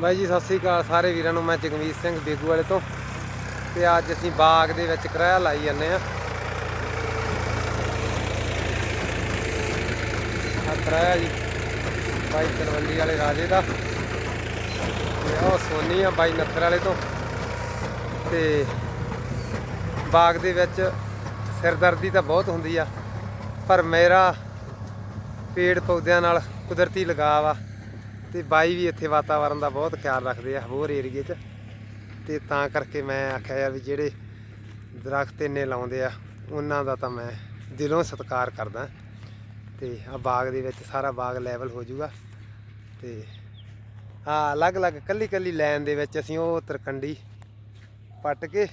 ਬਾਈ ਜੀ, ਸਤਿ ਸ੍ਰੀ ਅਕਾਲ ਸਾਰੇ ਵੀਰਾਂ ਨੂੰ। ਮੈਂ ਜਗਮੀਤ ਸਿੰਘ, ਬੇਗੂ ਵਾਲੇ ਤੋਂ। ਤੇ ਅੱਜ ਅਸੀਂ ਬਾਗ ਦੇ ਵਿੱਚ ਕਿਰਾਇਆ ਲਾਈ ਜਾਂਦੇ ਆ ਆ ਕਿਰਾਇਆ ਜੀ, ਬਾਈ ਤਲਵੰਡੀ ਵਾਲੇ ਰਾਜੇ ਦਾ। ਤੇ ਉਹ ਸੋਨੀ ਆ ਬਾਈ ਨੱਥਰ ਵਾਲੇ ਤੋਂ। ਤੇ ਬਾਗ ਦੇ ਵਿੱਚ ਸਿਰਦਰਦੀ ਤਾਂ ਬਹੁਤ ਹੁੰਦੀ ਆ, ਪਰ ਮੇਰਾ ਪੇੜ ਪੌਦਿਆਂ ਨਾਲ ਕੁਦਰਤੀ ਲਗਾਵ ਆ। ਤੇ ਬਾਈ ਵੀ ਇੱਥੇ ਵਾਤਾਵਰਨ ਦਾ ਬਹੁਤ ਖਿਆਲ ਰੱਖਦੇ ਆ, ਹੋਰ ਏਰੀਏ 'ਚ। ਤੇ ਤਾਂ ਕਰਕੇ ਮੈਂ ਆਖਿਆ ਯਾਰ ਵੀ ਜਿਹੜੇ ਦਰਖਤ ਇੰਨੇ ਲਾਉਂਦੇ ਆ, ਉਹਨਾਂ ਦਾ ਤਾਂ ਮੈਂ ਦਿਲੋਂ ਸਤਿਕਾਰ ਕਰਦਾ। ਤੇ ਆ ਬਾਗ ਦੇ ਵਿੱਚ ਸਾਰਾ ਬਾਗ ਲੈਵਲ ਹੋ ਜਾਊਗਾ। ਤੇ ਆ ਅਲੱਗ-ਅਲੱਗ, ਕੱਲੀ-ਕੱਲੀ ਲਾਈਨ ਦੇ ਵਿੱਚ ਅਸੀਂ ਉਹ ਤਰਕੰਡੀ ਪੱਟ ਕੇ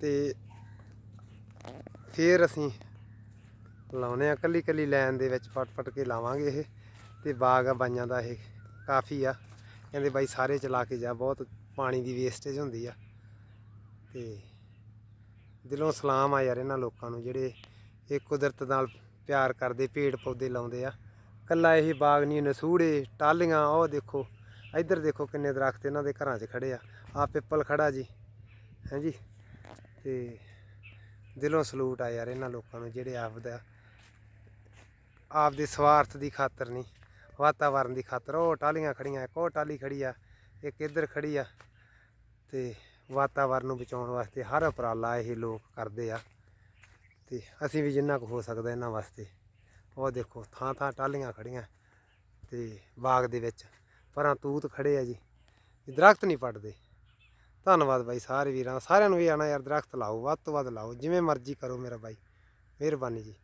ਤੇ ਫਿਰ ਅਸੀਂ ਲਾਉਨੇ ਆ। ਕੱਲੀ ਕੱਲੀ ਲਾਈਨ ਦੇ ਵਿੱਚ ਪਟ ਪਟ ਕੇ ਲਾਵਾਂਗੇ ਇਹ। ਤੇ ਬਾਗ ਆ ਬਾਈਆਂ ਦਾ ਇਹ ਕਾਫੀ ਆ। ਕਹਿੰਦੇ ਬਾਈ ਸਾਰੇ ਚਲਾ ਕੇ ਜਾ, ਬਹੁਤ ਪਾਣੀ ਦੀ ਵੇਸਟੇਜ ਹੁੰਦੀ ਆ। ਤੇ ਦਿਲੋਂ ਸਲਾਮ ਆ ਯਾਰ ਇਹਨਾਂ ਲੋਕਾਂ ਨੂੰ, ਜਿਹੜੇ ਇਹ ਕੁਦਰਤ ਨਾਲ ਪਿਆਰ ਕਰਦੇ ਪੇੜ ਪੌਦੇ ਲਾਉਂਦੇ ਆ। ਕੱਲਾ ਇਹ ਬਾਗ ਨਹੀਂ ਨਸੂੜੇ ਟਾਲੀਆਂ ਉਹ ਦੇਖੋ, ਇੱਧਰ ਦੇਖੋ ਕਿੰਨੇ ਦਰਖਤ ਇਹਨਾਂ ਦੇ ਘਰਾਂ 'ਚ ਖੜੇ ਆ। ਆ ਪਿੱਪਲ ਖੜਾ ਜੀ ਹਾਂਜੀ ਤੇ ਦਿਲੋਂ ਸਲੂਟ ਆ ਯਾਰ ਇਹਨਾਂ ਲੋਕਾਂ ਨੂੰ, ਜਿਹੜੇ ਆਪਦਾ, ਆਪਦੇ ਸਵਾਰਥ ਦੀ ਖਾਤਰ ਨਹੀਂ। ਵਾਤਾਵਰਨ ਦੀ ਖਾਤਰ, ਉਹ ਟਾਲੀਆਂ ਖੜੀਆਂ ਇੱਕ ਉਹ ਟਾਲੀ ਖੜੀ ਆ, ਇੱਕ ਇੱਧਰ ਖੜੀ ਆ। ਤੇ ਵਾਤਾਵਰਨ ਨੂੰ ਬਚਾਉਣ ਵਾਸਤੇ ਹਰ ਉਪਰਾਲਾ ਇਹ ਲੋਕ ਕਰਦੇ ਆ। ਤੇ ਅਸੀਂ ਵੀ ਜਿੰਨਾ ਕੁ ਹੋ ਸਕਦਾ ਇਹਨਾਂ ਵਾਸਤੇ। ਉਹ ਦੇਖੋ ਥਾਂ ਥਾਂ ਟਾਲੀਆਂ ਖੜੀਆਂ ਤੇ ਬਾਗ ਦੇ ਵਿੱਚ ਪਰਾਂ ਤੂਤ ਖੜੇ ਆ ਜੀ। ਇਹ ਦਰਖਤ ਨਹੀਂ ਪੱਟਦੇ। ਧੰਨਵਾਦ ਬਾਈ ਸਾਰੇ ਵੀਰਾਂ, ਸਾਰਿਆਂ ਨੂੰ ਵੀ ਆਣਾ ਯਾਰ, ਦਰਖਤ ਲਾਓ, ਵੱਧ ਤੋਂ ਵੱਧ ਲਾਓ, ਜਿਵੇਂ ਮਰਜ਼ੀ ਕਰੋ ਮੇਰਾ ਬਾਈ। ਮਿਹਰਬਾਨੀ ਜੀ।